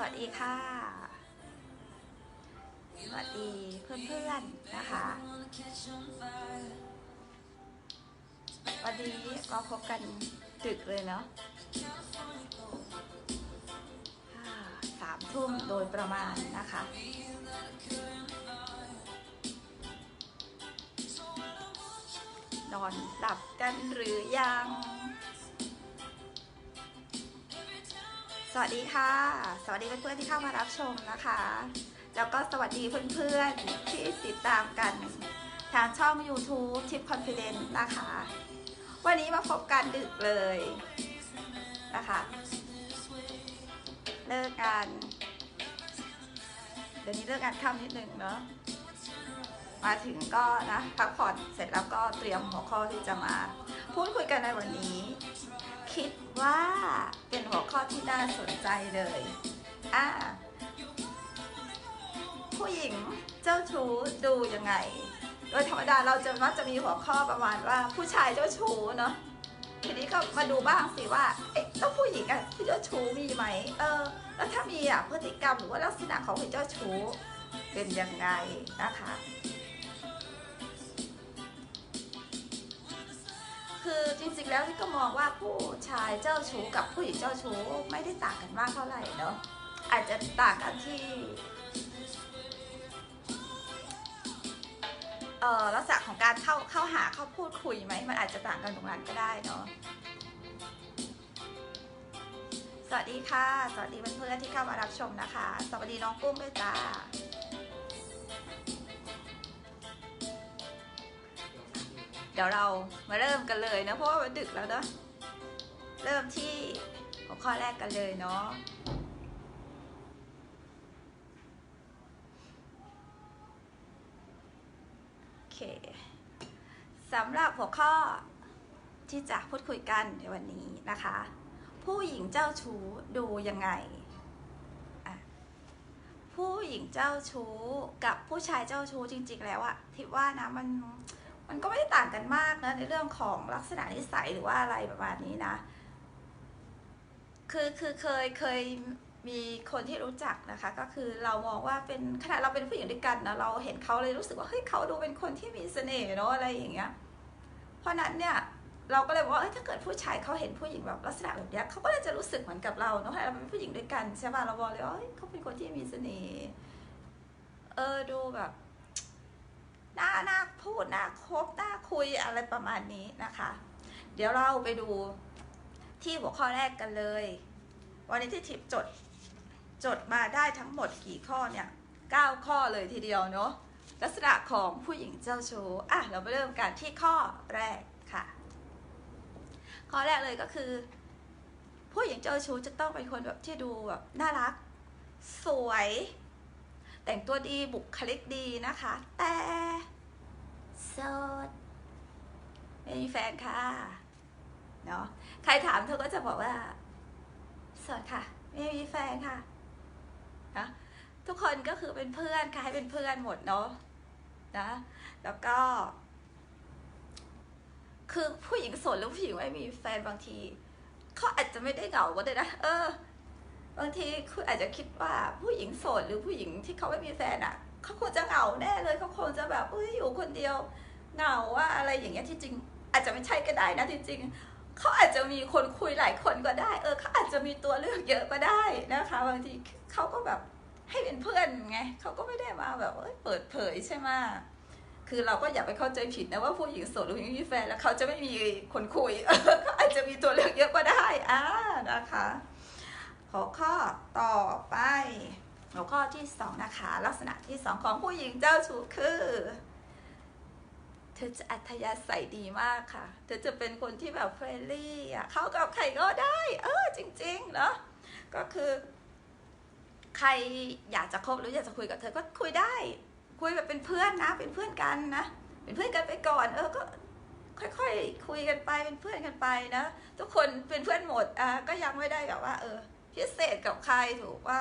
สวัสดีค่ะ สวัสดีเพื่อนๆนะคะ วันนี้เราพบกันดึกเลยเนาะสามทุ่มโดยประมาณนะคะนอนหลับกันหรือยัง สวัสดีค่ะ สวัสดีเพื่อนๆที่เข้ามารับชมนะคะ แล้วก็สวัสดีเพื่อนๆที่ติดตามกัน ทางช่อง YouTube Tip Confidence นะคะ วันนี้มาพบกันดึกเลยนะคะ เลิกงานเดี๋ยวนี้เลิกงานค่ำนิดนึงเนาะมาถึงก็นะพักผ่อนเสร็จแล้วก็เตรียมหัวข้อที่จะมา พูดคุยกันในวันนี้ คิดว่าเป็นหัวข้อที่น่าสนใจเลย อ่า ผู้หญิงเจ้าชู้ดูยังไง โดยธรรมดาเราจะมักจะมีหัวข้อประมาณว่าผู้ชายเจ้าชู้เนาะ ทีนี้ก็มาดูบ้างสิว่า เอ๊ะแล้วผู้หญิงอะที่เจ้าชู้มีไหม เออ แล้วถ้ามีอะพฤติกรรมหรือว่าลักษณะของผู้เจ้าชู้เป็นยังไงนะคะ คือจริงๆแล้วที่ก็มองว่าผู้ชายเจ้าชู้กับผู้หญิงเจ้าชู้ไม่ได้ต่างกันมากเท่าไหร่เนาะอาจจะต่างกันที่เอ่อลักษณะของการเข้าเข้าหาเข้าพูดคุยไหมมันอาจจะต่างกันตรงนั้นก็ได้เนาะสวัสดีค่ะ สวัสดีเพื่อนๆที่เข้ามารับชมนะคะ สวัสดีน้องกุ้งด้วยจ้า ดี๋ยวเรามาเริ่มกันเลยนะเพราะว่ามันดึกแล้วเนาะเริ่มที่หัวข้อแรกกันเลยเนาะโอเคสำหรับหัวข้อที่จะพูดคุยกันในวันนี้นะคะ ผู้หญิงเจ้าชู้ดูยังไง ผู้หญิงเจ้าชู้กับผู้ชายเจ้าชู้จริง ๆ แล้วอะทิพว่านะมัน มันก็ไม่ได้ต่างกันมากนะในเรื่องของลักษณะนิสัยหรือว่าอะไรประมาณนี้นะ คือคือเคยเคยมีคนที่รู้จักนะคะ ก็คือเรามองว่าเป็นขณะเราเป็นผู้หญิงด้วยกันนะเราเห็นเขาเลยรู้สึกว่าเฮ้ยเขาดูเป็นคนที่มีเสน่ห์เนาะอะไรอย่างเงี้ย เพราะนั้นเนี่ยเราก็เลยบอกว่าถ้าเกิดผู้ชายเขาเห็นผู้หญิงแบบลักษณะแบบนี้เขาก็เลยจะรู้สึกเหมือนกับเราเนาะเราเป็นผู้หญิงด้วยกันใช่ป่ะเราบอกเลยว่าเฮ้ยเขาเป็นคนที่มีเสน่ห์เออดูแบบ น่าน่าพูดน่าคบน่าคุยอะไรประมาณนี้นะคะ เดี๋ยวเราไปดูที่หัวข้อแรกกันเลย วันนี้ที่ทิปจดจดมาได้ทั้งหมดกี่ข้อเนี่ย9ข้อเลยทีเดียวเนาะลักษณะของผู้หญิงเจ้าชู้อะเราไปเริ่มกันที่ข้อแรกค่ะ ข้อแรกเลยก็คือ ผู้หญิงเจ้าชู้จะต้องเป็นคนแบบที่ดูแบบน่ารัก สวย แต่งตัวดีบุคลิกดีนะคะ แต่โสดไม่มีแฟนค่ะเนาะใครถามเธอก็จะบอกว่าโสดค่ะ ไม่มีแฟนค่ะนะทุกคนก็คือเป็นเพื่อนค่ะให้เป็นเพื่อนหมดเนาะนะแล้วก็ คือผู้หญิงโสดหรือผู้หญิงไม่มีแฟนบางทีเขาอาจจะไม่ได้เหงาก็ได้นะเออ บางทีคุณอาจจะคิดว่าผู้หญิงโสดหรือผู้หญิงที่เขาไม่มีแฟนอะเขาคงจะเหงาแน่เลยเขาคงจะแบบเอ้ยอยู่คนเดียวเหงาว่าอะไรอย่างเงี้ยที่จริง อาจจะไม่ใช่ก็ได้นะที่จริงเขาอาจจะมีคนคุยหลายคนก็ได้ เออเขาอาจจะมีตัวเลือกเยอะก็ได้นะคะ บางทีเขาก็แบบให้เป็นเพื่อนไงเขาก็ไม่ได้มาแบบเอ้ยเปิดเผยใช่ไหมคือเราก็อย่าไปเข้าใจผิดนะว่าผู้หญิงโสดหรือผู้หญิงมีแฟนแล้วเขาจะไม่มีคนคุยเออเขาอาจจะมีตัวเลือกเยอะก็ได้อ่านะคะ หัวข้อต่อไป หัวข้อที่สองนะคะ ลักษณะที่สองของผู้หญิงเจ้าชู้คือ เธอจะอัธยาศัยดีมากค่ะ เธอจะเป็นคนที่แบบเฟรนลี่อะเข้ากับใครก็ได้ เออจริงๆเนาะก็คือ ใครอยากจะคบหรืออยากจะคุยกับเธอก็คุยได้ คุยแบบเป็นเพื่อนนะ เป็นเพื่อนกันนะเป็นเพื่อนกันไปก่อน เออก็ค่อยๆคุยกันไปเป็นเพื่อนกันไปนะ ทุกคนเป็นเพื่อนหมดอะก็ยังไม่ได้แบบว่า เออ พิเศษกับใครถูกว่า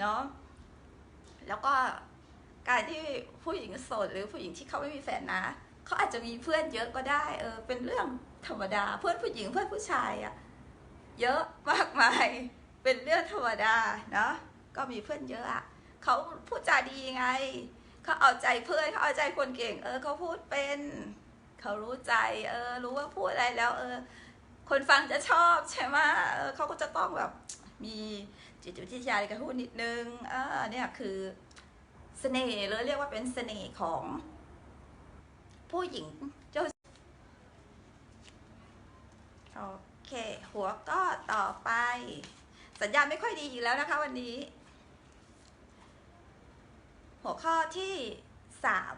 เนาะแล้วก็การที่ผู้หญิงโสดหรือผู้หญิงที่เขาไม่มีแฟนนะเขาอาจจะมีเพื่อนเยอะก็ได้เออเป็นเรื่องธรรมดาเพื่อนผู้หญิงเพื่อนผู้ชายอะเยอะมากมายเป็นเรื่องธรรมดาเนาะก็มีเพื่อนเยอะอะเขาพูดจาดีไงเขาเอาใจเพื่อนเขาเอาใจคนเก่ง เออเขาพูดเป็นเขารู้ใจเออรู้ว่าพูดอะไรแล้ว เออ คนฟังจะชอบใช่ไหมเออเขาก็จะต้องแบบ มีจิตวิทยาในการพูดนิดนึงเออเนี่ยคือเสน่ห์เลยเรียกว่าเป็นเสน่ห์ของ ผู้หญิงเจ้าโอเค หัวก็ต่อไป สัญญาณไม่ค่อยดีอีกแล้วนะคะวันนี้ หัวข้อที่สาม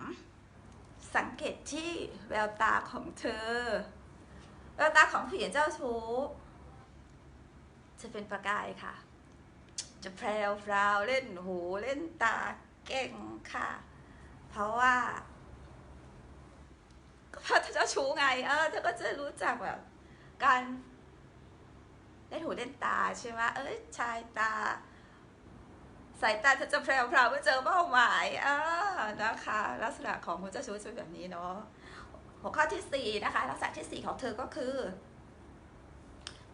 สังเกตที่แววตาของเธอ แววตาของผู้หญิงเจ้าชู้ จะเป็นประกายค่ะ จะแพรวพราวเล่นหูเล่นตาเก่งค่ะ เพราะว่า ก็เพราะเจ้าชู้ไง เออเธอก็จะรู้จักแบบ การเล่นหูเล่นตาใช่ไหมเอ้ยชายตา สายตาเธอจะแพรวพราวเมื่อเจอเป้าหมายเอ่านะคะ ลักษณะของคนเจ้าชู้จะเป็นแบบนี้เนาะหัวข้อที่สี่นะคะลักษณะที่สี่ของเธอก็คือ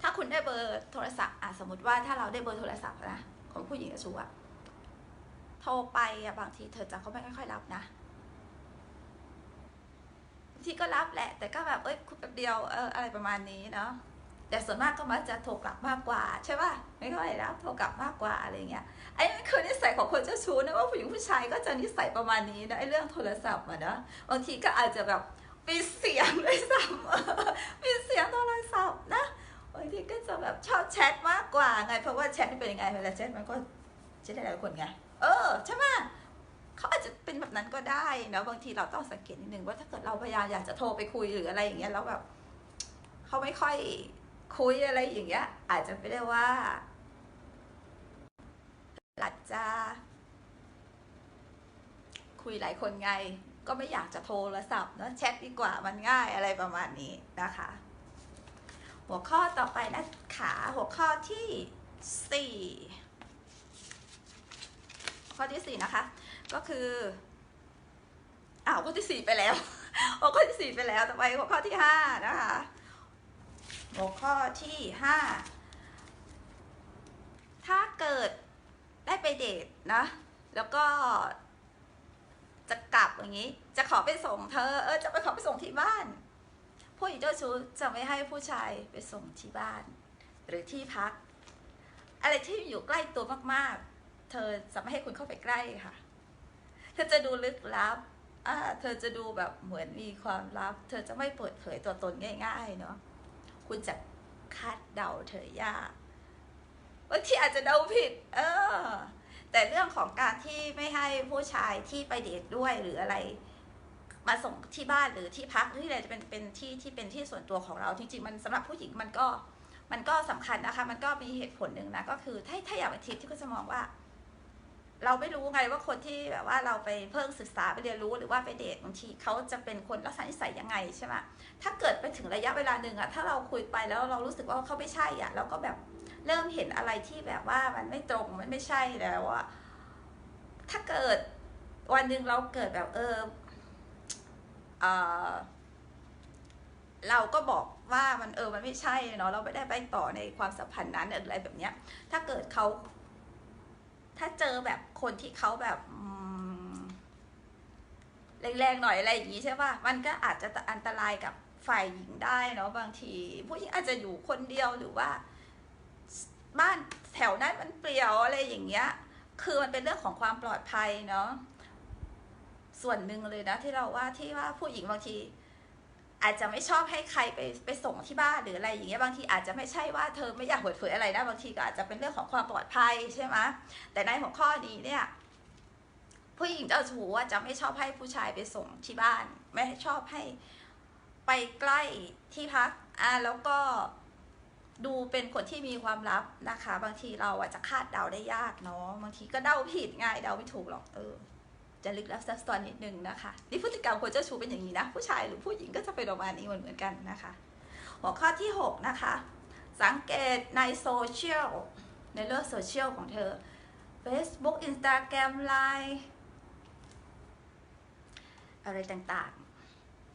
ถ้าคุณได้เบอร์โทรศัพท์อะสมมติว่าถ้าเราได้เบอร์โทรศัพท์นะของผู้หญิงเจ้าชู้อะโทรไปอะบางทีเธอจะเขาไม่ค่อยรับนะบางทีก็รับแหละ แต่ก็แบบเอ้ยคุยแป๊บเดียวเอออะไรประมาณนี้เนาะแต่ส่วนมากก็มักจะโทรกลับมากกว่าใช่ป่ะไม่ค่อยรับโทรกลับมากกว่าอะไรเงี้ยไอ้นี่คือนิสัยของคนเจ้าชู้นะว่าผู้หญิงผู้ชายก็จะนิสัยประมาณนี้นะไอ้เรื่องโทรศัพท์อะนะบางทีก็อาจจะแบบมีเสียงด้วยซ้ำมีเสียงโทรศัพท์นะ ก็จะแบบชอบแชทมากกว่าไง เพราะว่าแชทเป็นยังไงเวลาแชทมันก็แชทได้หลายคนไง เออใช่ไหมเขาอาจจะเป็นแบบนั้นก็ได้เนาะบางทีเราต้องสังเกตนิดนึงว่าถ้าเกิดเราพยายามอยากจะโทรไปคุยหรืออะไรอย่างเงี้ยแล้วแบบเขาไม่ค่อยคุยอะไรอย่างเงี้ย อาจจะไม่ได้ว่าหลัดจะคุยหลายคนไง ก็ไม่อยากจะโทรศัพท์เนอะแชทดีกว่ามันง่ายอะไรประมาณนี้นะคะ หัวข้อต่อไปนะขาหัวข้อที่สี่ข้อที่สี่นะคะ ก็คืออ้าวข้อที่สี่ไปแล้วหัวข้อที่สี่ไปแล้วต่อไปหัวข้อที่ห้านะคะ หัวข้อที่ห้าถ้าเกิดได้ไปเดทนะแล้วก็จะกลับอย่างนี้ จะขอไปส่งเธอ เออ จะไปขอไปส่งที่บ้าน ผู้หญิงเจ้าชู้จะไม่ให้ผู้ชายไปส่งที่บ้าน หรือที่พัก อะไรที่อยู่ใกล้ตัวมากๆ เธอจะไม่ให้คุณเข้าไปใกล้ค่ะ เธอจะดูลึกลับเธอจะดูแบบเหมือนมีความลับ เธอจะไม่เปิดเผยตัวตนง่าย ๆ เนาะคุณจะคาดเดาเธอยากบางทีอาจจะเดาผิด เออ แต่เรื่องของการที่ไม่ให้ผู้ชายที่ไปเดทด้วยหรืออะไร มาส่งที่บ้านหรือที่พักที่อะไรจะเป็นเป็นที่ที่เป็นที่ส่วนตัวของเราจริงๆมันสำหรับผู้หญิงมันก็มันก็สำคัญนะคะ มันก็มีเหตุผลหนึ่งนะก็คือถ้าถ้าอยากไปทิปที่ก็จะมองว่า เราไม่รู้ไงว่าคนที่แบบว่าเราไปเพิ่มศึกษาไปเรียนรู้หรือว่าไปเดทบางทีเขาจะเป็นคนลักษณะนิสัยยังไงใช่ไหมถ้าเกิดไปถึงระยะเวลาหนึ่งอะถ้าเราคุยไปแล้วเรารู้สึกว่าเขาไม่ใช่อะเราก็แบบเริ่มเห็นอะไรที่แบบว่ามันไม่ตรงมันไม่ใช่แล้วอะถ้าเกิดวันหนึ่งเราเกิดแบบเออ เราก็บอกว่ามันเออมันไม่ใช่เนาะเราไม่ได้ไปต่อในความสัมพันธ์นั้นอะไรแบบเนี้ย ถ้าเกิดเขา ถ้าเจอแบบคนที่เขาแบบแรงๆหน่อยอะไรอย่างนี้ใช่ป่ะมันก็อาจจะอันตรายกับฝ่ายหญิงได้เนาะบางที ผู้หญิงอาจจะอยู่คนเดียวหรือว่า บ้านแถวนั้นมันเปลี่ยวอะไรอย่างเงี้ย คือมันเป็นเรื่องของความปลอดภัยเนาะ ส่วนหนึ่งเลยนะที่เราว่าที่ว่าผู้หญิงบางที อาจจะไม่ชอบให้ใครไปไปส่งที่บ้านหรืออะไรอย่างเงี้ยบางทีอาจจะไม่ใช่ว่าเธอไม่อยากเปิดเผยอะไรนะบางทีก็อาจจะเป็นเรื่องของความปลอดภัยใช่ไหมแต่ในหัวข้อนี้เนี่ยผู้หญิงเจ้าชู้จะไม่ชอบให้ผู้ชายไปส่งที่บ้าน ไม่ชอบให้ไปใกล้ที่พักอ่าแล้วก็ดูเป็นคนที่มีความลับนะคะ บางทีเราอาจจะคาดเดาได้ยากเนาะบางทีก็เดาผิดง่ายเดาไม่ถูกหรอกเออ จะลึกลับซับซ้อนนิดนึงนะคะนี่พฤติกรรมคนเจ้าชู้เป็นอย่างนี้นะ ผู้ชายหรือผู้หญิงก็จะเป็นประมาณนี้เหมือนกันนะคะ หัวข้อที่ 6 นะคะ สังเกตในโซเชียลในโลกโซเชียลของเธอ Facebook Instagram Line อะไรต่าง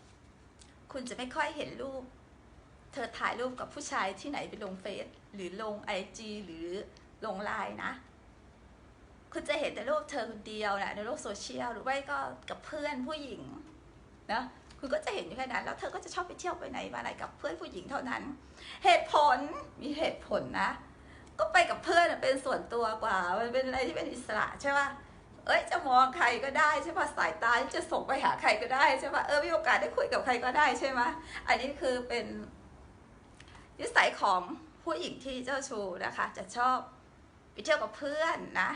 ๆ คุณจะไม่ค่อยเห็นรูป เธอถ่ายรูปกับผู้ชายที่ไหนไปลงเฟซหรือลงไอจีหรือลงไลน์นะ คุณจะเห็นแต่รูปเธอคนเดียวนะในโลกโซเชียลหรือไม่ก็กับเพื่อนผู้หญิงนะคุณก็จะเห็นอยู่แค่นั้นแล้วเธอก็จะชอบไปเที่ยวไปไหนมาไหนกับเพื่อนผู้หญิงเท่านั้น เหตุผลมีเหตุผลนะ ก็ไปกับเพื่อนเป็นส่วนตัวกว่า มันเป็นอะไรที่เป็นอิสระใช่ป่ะเอ้ยจะมองใครก็ได้ใช่ป่ะสายตาจะส่งไปหาใครก็ได้ใช่ป่ะเออมีโอกาสได้คุยกับใครก็ได้ใช่ไหมอันนี้คือเป็นนิสัยของผู้หญิงที่เจ้าชู้นะคะ จะชอบไปเที่ยวกับเพื่อนนะ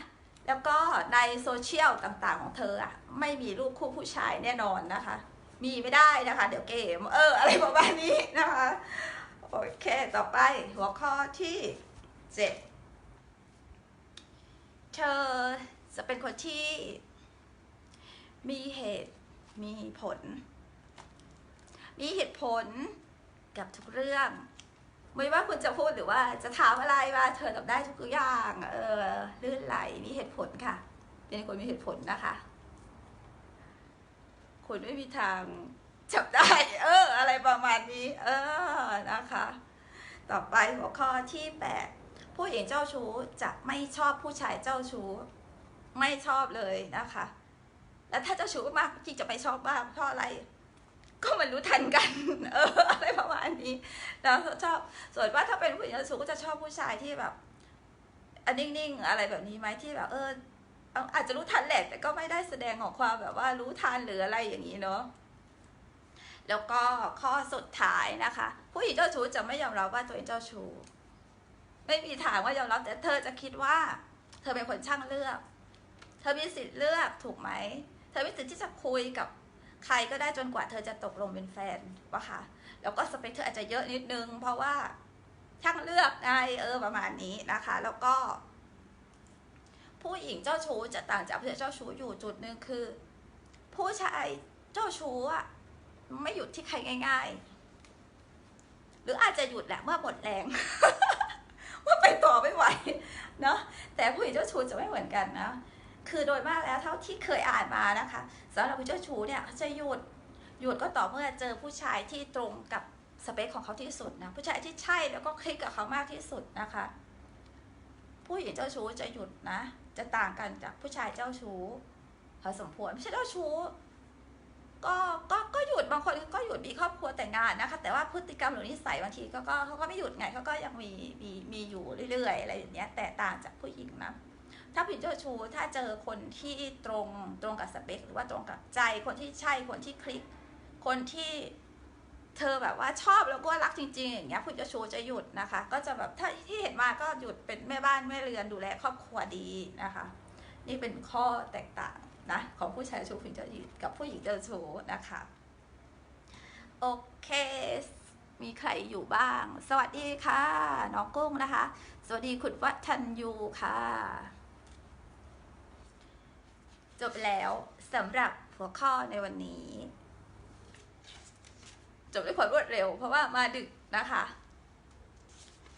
แล้วก็ในโซเชียลต่างๆของเธออะไม่มีรูปคู่ผู้ชายแน่นอนนะคะ มีไม่ได้นะคะ เดี๋ยวเกมเอออะไรประมาณนี้นะคะ โอเค ต่อไปหัวข้อที่เจ็ดเธอจะเป็นคนที่มีเหตุมีผล มีเหตุผลกับทุกเรื่อง ไม่ว่าคุณจะพูดหรือว่าจะถามอะไรมาเธอตอบได้ทุกอย่าง เออลื่นไหลมีเหตุผลค่ะ เป็นคนมีเหตุผลนะคะ คุณไม่มีทางจับได้ เออ อะไรประมาณนี้ เออนะคะ ต่อไปหัวข้อที่แปดผู้หญิงเจ้าชู้จะไม่ชอบผู้ชายเจ้าชู้ ไม่ชอบเลยนะคะ แล้วถ้าเจ้าชู้มากที่จะไม่ชอบบ้างเพราะอะไร ก็มันรู้ทันกัน เอออะไรประมาณนี้แล้วชอบส่วนว่าถ้าเป็นผู้หญิงเจ้าชู้ก็จะชอบผู้ชายที่แบบอันนิ่งๆอะไรแบบนี้ไหมที่แบบ เออ อาจจะรู้ทันแหละแต่ก็ไม่ได้แสดงของความแบบว่ารู้ทันหรืออะไรอย่างนี้เนาะแล้วก็ข้อสุดท้ายนะคะ ผู้หญิงเจ้าชู้จะไม่ยอมรับว่าตัวเองเจ้าชู้ไม่มีทางว่ายอมรับแต่เธอจะคิดว่า เธอเป็นคนช่างเลือก เธอมีสิทธิ์เลือกถูกไหมเธอมีสิทธิ์ที่จะคุยกับ ใครก็ได้จนกว่าเธอจะตกลงเป็นแฟนวะค่ะแล้วก็สเปคเธออาจจะเยอะนิดนึง เพราะว่าช่างเลือกไงเออประมาณนี้นะคะ แล้วก็ ผู้หญิงเจ้าชู้จะต่างจากผู้ชายเจ้าชู้อยู่จุดหนึ่งคือ ผู้ชายเจ้าชู้อะไม่หยุดที่ใครง่าย ๆ หรืออาจจะหยุดแหละเมื่อหมดแรงว่าไปต่อไม่ไหวเนาะแต่ผู้หญิงเจ้าชู้จะไม่เหมือนกันนะ คือโดยมากแล้วเท่าที่เคยอ่านมานะคะสำหรับผู้เจ้าชู้เนี่ยเขาจะหยุดหยุดก็ต่อเมื่อเจอผู้ชายที่ตรงกับสเปคของเขาที่สุดนะผู้ชายที่ใช่แล้วก็คลิกกับเขามากที่สุดนะคะ ผู้หญิงเจ้าชู้จะหยุดนะ จะต่างกันจากผู้ชายเจ้าชู้พอสมควรไม่ใช่เจ้าชู้ก็ก็ก็หยุดบางคนก็หยุดมีครอบครัวแต่งงานนะคะ แต่ว่าพฤติกรรมหรือนิสัยบางทีก็ก็เขาก็ไม่หยุดไงเขาก็ยังมีมีมีอยู่เรื่อยๆอะไรอย่างเงี้ย แต่ต่างจากผู้หญิงนะ ถ้าผู้หญิงเจ้าชู้ถ้าเจอคนที่ตรงตรงกับสเปค หรือว่าตรงกับใจคนที่ใช่คนที่คลิก คนที่เธอแบบว่าชอบแล้วก็รักจริง ๆ อย่างเงี้ยผู้หญิงเจ้าชู้จะหยุดนะคะ ก็จะแบบถ้าที่เห็นมาก็หยุดเป็นแม่บ้านแม่เรือนดูแลครอบครัวดีนะคะ นี่เป็นข้อแตกต่างนะของผู้ชายชู้ผู้หญิงเจ้าชู้กับผู้หญิงเจ้าชู้นะคะโอเคมีใครอยู่บ้าง สวัสดีค่ะ น้องกุ้งนะคะ สวัสดีคุณวัฒนยูค่ะ จบแล้วสำหรับหัวข้อในวันนี้ จบด้วยความรวดเร็ว เพราะว่ามาดึกนะคะ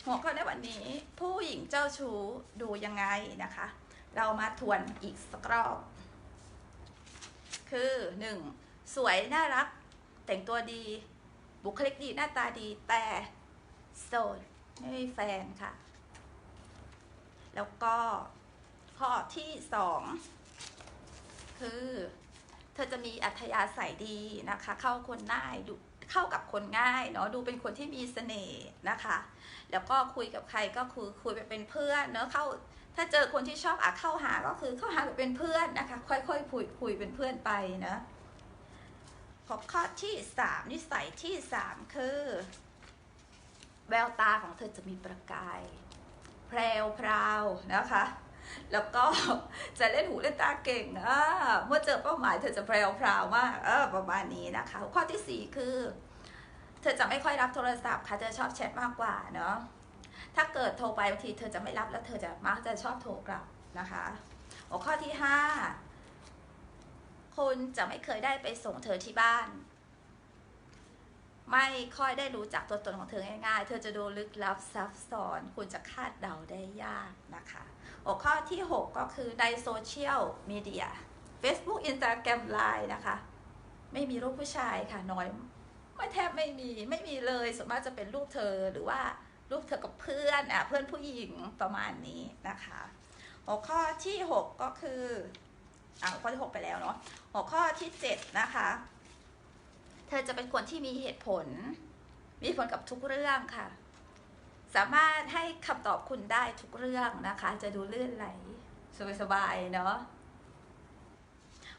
หัวข้อในวันนี้ ผู้หญิงเจ้าชู้ดูยังไงนะคะ เรามาทวนอีกสักรอบ คือหนึ่งสวยน่ารัก แต่งตัวดี บุคลิกดีหน้าตาดีแต่โสดไม่มีแฟนค่ะ แล้วก็ข้อที่สอง คือ เธอจะมีอัธยาศัยดีนะคะ เข้าคนง่ายดูเข้ากับคนง่ายเนาะดูเป็นคนที่มีเสน่ห์นะคะ แล้วก็คุยกับใครก็คือคุยไปเป็นเพื่อนเนาะเข้าถ้าเจอคนที่ชอบอะเข้าหาก็คือเข้าหาแบบเป็นเพื่อนนะคะ ค่อยๆคุยคุยเป็นเพื่อนไปนะข้อข้อที่สามนิสัยที่สามคือ แววตาของเธอจะมีประกาย แพรวพราวนะคะ แล้วก็จะเล่นหูเล่นตาเก่งอ่าเมื่อเจอเป้าหมายเธอจะแพรวพราวมากเออประมาณนี้นะคะ ข้อที่สี่คือ เธอจะไม่ค่อยรับโทรศัพท์ค่ะเธอชอบแชทมากกว่าเนาะถ้าเกิดโทรไปบางทีเธอจะไม่รับแล้วเธอจะมักจะชอบโทรกลับนะคะหัวข้อที่ห้าคุณจะไม่เคยได้ไปส่งเธอที่บ้าน ไม่ค่อยได้รู้จักตัวตนของเธอง่ายๆ เธอจะดูลึกลับซับซ้อน คุณจะคาดเดาได้ยากนะคะหัวข้อที่ 6 ก็คือในโซเชียลมีเดีย Facebook Instagram Line นะคะ ไม่มีรูปผู้ชายค่ะน้อยไม่แทบไม่มีไม่มีเลยส่วนมากจะเป็นรูปเธอหรือว่ารูปเธอกับเพื่อนอะเพื่อนผู้หญิงประมาณนี้นะคะ หัวข้อที่หกก็คืออ่าหัวข้อที่หกไปแล้วเนาะหัวข้อที่เจ็ดนะคะ เธอจะเป็นคนที่มีเหตุผล มีผลกับทุกเรื่องค่ะ สามารถให้คำตอบคุณได้ทุกเรื่องนะคะ จะดูเลื่อนไหล สบายๆเนาะ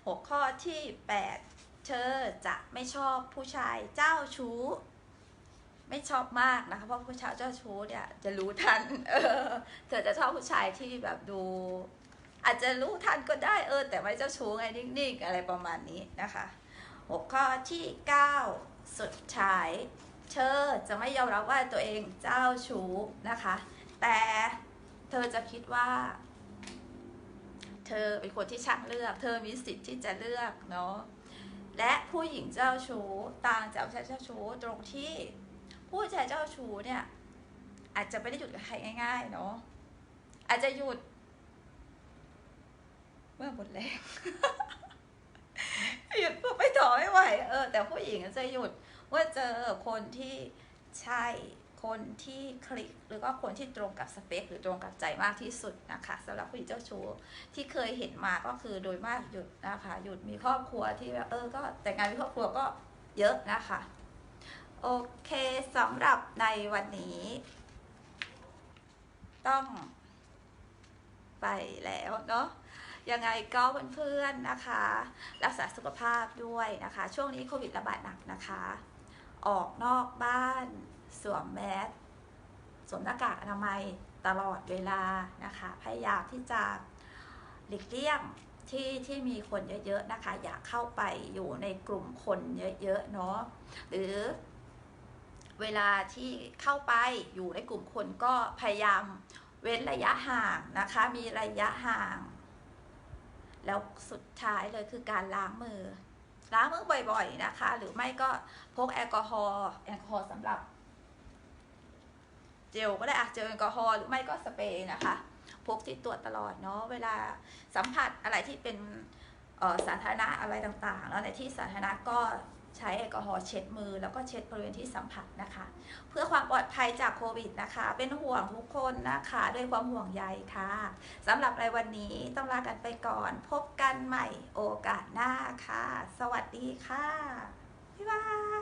หัวข้อที่แปดเธอจะไม่ชอบผู้ชายเจ้าชู้ ไม่ชอบมากนะคะ เพราะผู้ชายเจ้าชู้เนี่ยจะรู้ทัน เออ เธอจะชอบผู้ชายที่แบบดู อาจจะรู้ทันก็ได้เออ แต่ไม่เจ้าชู้ไงนิ่งๆ อะไรประมาณนี้นะคะ หัวข้อที่ 9 สุดท้าย เธอจะไม่ยอมรับว่าตัวเองเจ้าชู้นะคะ แต่เธอจะคิดว่า เธอเป็นคนที่ช่างเลือก เธอมีสิทธิ์ที่จะเลือกเนาะและผู้หญิงเจ้าชู้ต่างจากผู้ชายเจ้าชู้ตรงที่ผู้ชายเจ้าชู้เนี่ย อาจจะไม่ได้หยุดกับใครง่าย ๆ เนาะอาจจะหยุดเมื่อหมดแรง หยุดปุ๊บไม่ต่อไม่ไหวเออแต่ผู้หญิงจะหยุดเมื่อเจอคนที่ใช่คนที่คลิกหรือก็คนที่ตรงกับสเปคหรือตรงกับใจมากที่สุดนะคะสำหรับผู้หญิงเจ้าชู้ที่เคยเห็นมาก็คือโดยมากหยุดนะคะหยุดมีครอบครัวที่แบบเออก็แต่งงานมีครอบครัวก็เยอะนะคะโอเคสำหรับในวันนี้ ต้องไปแล้วเนาะ ยังไงก็เพื่อนๆนะคะ รักษาสุขภาพด้วยนะคะ ช่วงนี้โควิดระบาดหนักนะคะ ออกนอกบ้านสวมแมสสวมหน้ากากอนามัยตลอดเวลานะคะ พยายามที่จะหลีกเลี่ยงที่ที่มีคนเยอะๆนะคะ อย่าเข้าไปอยู่ในกลุ่มคนเยอะๆเนาะหรือเวลาที่เข้าไปอยู่ในกลุ่มคนก็พยายามเว้นระยะห่างนะคะ มีระยะห่าง แล้วสุดท้ายเลยคือการล้างมือ ล้างมือบ่อยๆนะคะ หรือไม่ก็พกแอลกอฮอล์แอลกอฮอล์สำหรับ เจลก็ได้อะเจลแอลกอฮอล์หรือไม่ก็สเปรย์นะคะพกที่ตรวจตลอดเนาะเวลาสัมผัสอะไรที่เป็นสาธารณะอะไรต่างๆ แล้วในที่สาธารณะก็ ใช้แอลกอฮอล์เช็ดมือ แล้วก็เช็ดบริเวณที่สัมผัสนะคะ เพื่อความปลอดภัยจากโควิดนะคะ เป็นห่วงทุกคนนะคะด้วยความห่วงใยค่ะสำหรับในวันนี้ต้องลากันไปก่อน พบกันใหม่โอกาสหน้าค่ะ สวัสดีค่ะบ๊ายบาย